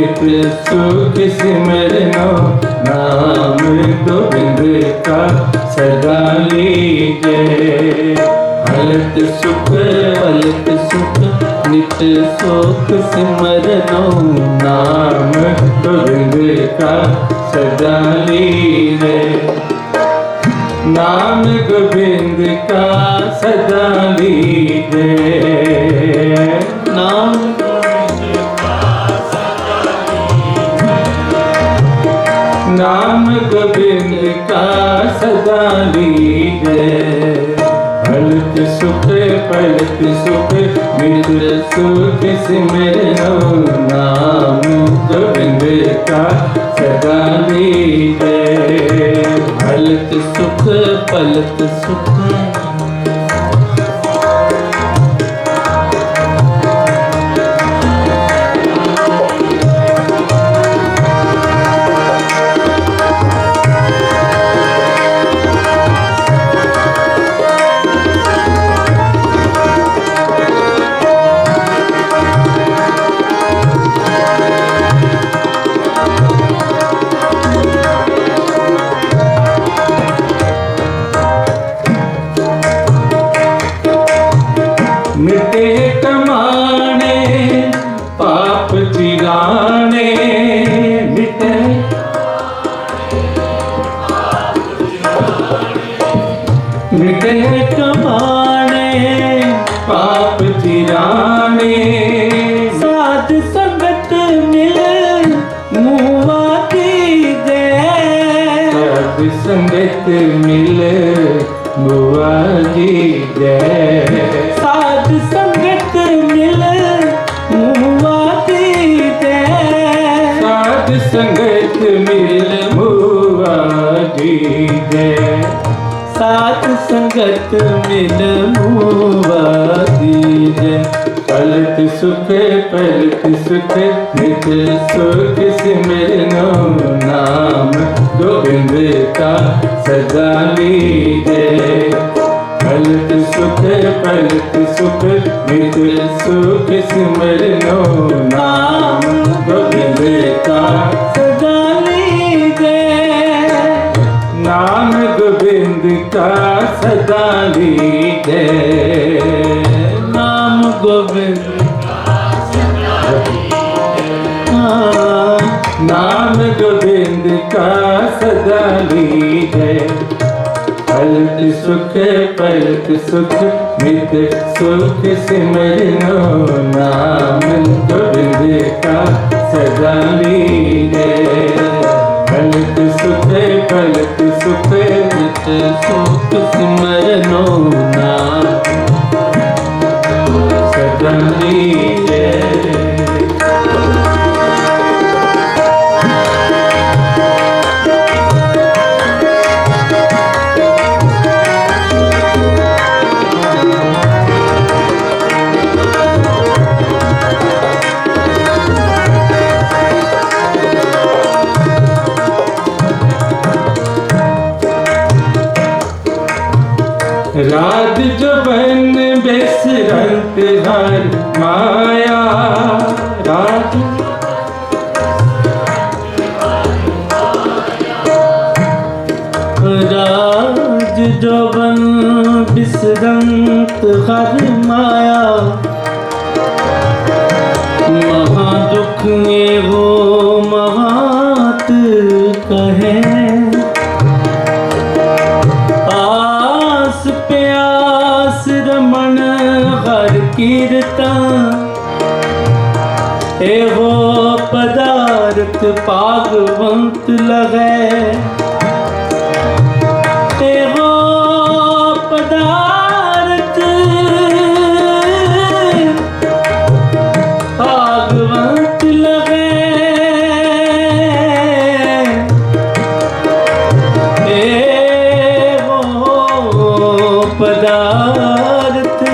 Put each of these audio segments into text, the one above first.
ਮਿਤ ਸੁਖ ਸਿਮਰਨੋ ਨਾਮ ਗੋਬਿੰਦ ਕਾ ਸਦਾ ਲੀਜੈ ਭਲਤ ਸੁਖ ਭਲਤ ਸੁਖ ਨਿਤ ਸੁਖ ਸਿਮਰਨੋ ਨਾਮ ਨਾਮ ਗੋਬਿੰਦ ਕਾ ਸਦਾ ਲੀਜੈ ਨਾਮ ਗੋਬਿੰਦ ਕਾ ਸਦਾ ਲੀਜੈ ਨਾਮ ਨਾਮ ਗੋਬਿੰਦ ਕਾ ਸਦਾ ਲੀਜੈ। ਭਲਤ ਸੁਖ ਭਲਤ ਸੁਖ ਮਿਲ ਸੁਖ ਸਿਮਰਨੋ ਨਾਮ ਗੋਬਿੰਦ ਕਾ ਸਦਾ ਲੀਜੈ। ਭਲਤ ਸੁਖ ਭਲਤ ਸੁਖ ਸਤ ਸੰਗਤ ਮਿਲ ਬੁਆ ਜੀ ਜੈ ਸਾਧ ਸੰਗਤ ਮਿਲ ਮੂਆ ਕੀ ਦੇ। ਸਾਧ ਸੰਗਤ ਮਿਲ ਬੁਆ ਜੀ ਜੈ ਸਾਧ ਸੰਗਤ ਮਿਲ ਕੀ ਦੇ। पलत सुखे पलत सुखे निखिल सुख मेरे नाम नाम गोविंद का सजा लीजे पलत सुखे पलत सुख निखिल सुख मेरे नाम गोविंद का सजा लीजे नाम गोविंद का सजा लीजे गोविंद। नाम गोविंद का सदा है। पलट सुख पलट सुख मित सुख सिमरनो। नाम गोविंद का सदा है। पलट सुख पलट सुख मित सुख सिमरनो। नाम heavenly ਬਿਸਰੰਤ ਹਰ ਮਾਇਆ। ਮਹਾ ਦੁਖ ਨੇ चित भागवंत लगे ते हो पदार्थ भागवंत लगे ते हो पदार्थ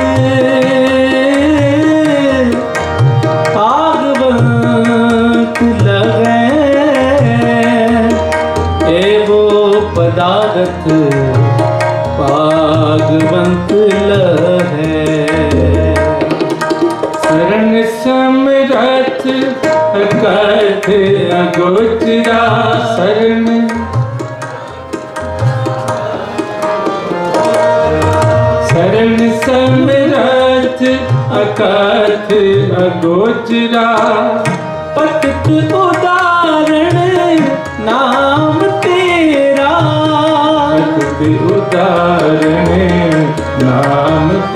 ਭਗਵੰਤ ਲਹੈ ਸਰਨ ਸਮਰਥ ਅਕਥ ਅਗੋਚਰਾ ਸਰਨ ਸਰਨ ਸਮਰਥ ਅਕਥ ਅਗੋਚਰਾ ਪਤਿਤ ਉਦਾ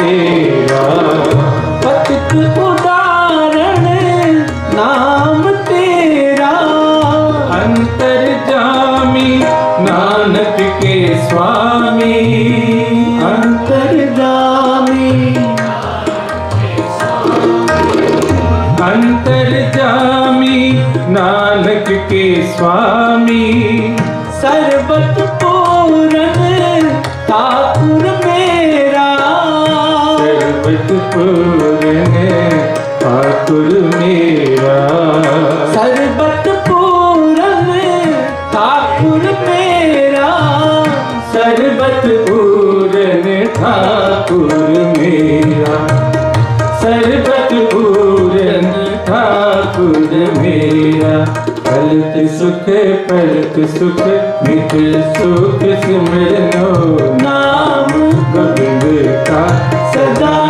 ਤੇਰਾ। ਪਤਿਤ ਉਦਾਰਣ ਨਾਮ ਤੇਰਾ। ਅੰਤਰ ਜਾਮੀ ਨਾਨਕ ਕੇ ਸੁਆਮੀ। ਅੰਤਰ ਜਾਮੀ ਅੰਤਰ ਜਾਮੀ ਨਾਨਕ ਕੇ ਸੁਆਮੀ। ਸਰਬਤ जगत पूरने मेरा सरबत पूरन ठाकुर मेरा सरबत पूरन ठाकुर मेरा सरबत पूरन ठाकुर मेरा पलत सुख पलत सुख मिठल सुख सिमरनो नाम गोविंद का सदा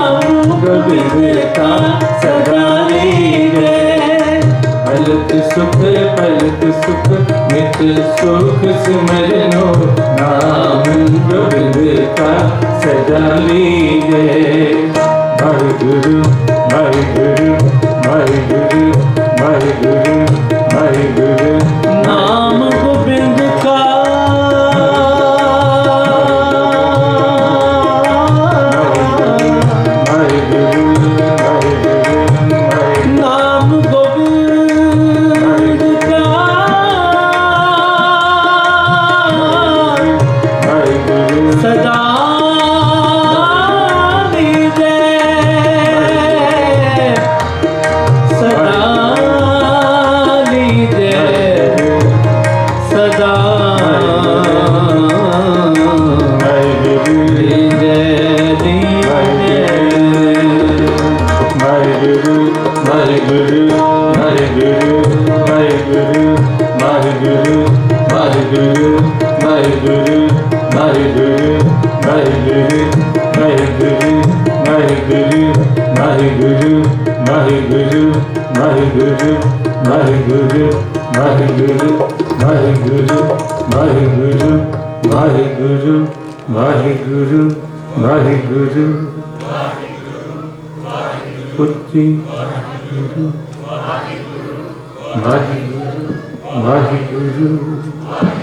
का सदा पलक सुख पलक सुख मित सुख सिमरनो नाम गोविंद का सदा ली गए भर गुरु भर गुरु भर गुरु भर गुरु भर गुरु नाम ਵਾਹਿਗੁਰੂ ਵਾਹਿਗੁਰੂ ਵਾਹਿਗੁਰੂ ਵਾਹਿਗੁਰੂ ਵਾਹਿਗੁਰੂ ਵਾਹਿਗੁਰੂ ਵਾਹਿਗੁਰੂ ਵਾਹਿਗੁਰੂ ਵਾਹਿਗੁਰੂ ਵਾਹਿਗੁਰੂ ਪੁੱਤੀ ਵਾਹਿਗੁਰੂ ਵਾਹਿਗੁਰੂ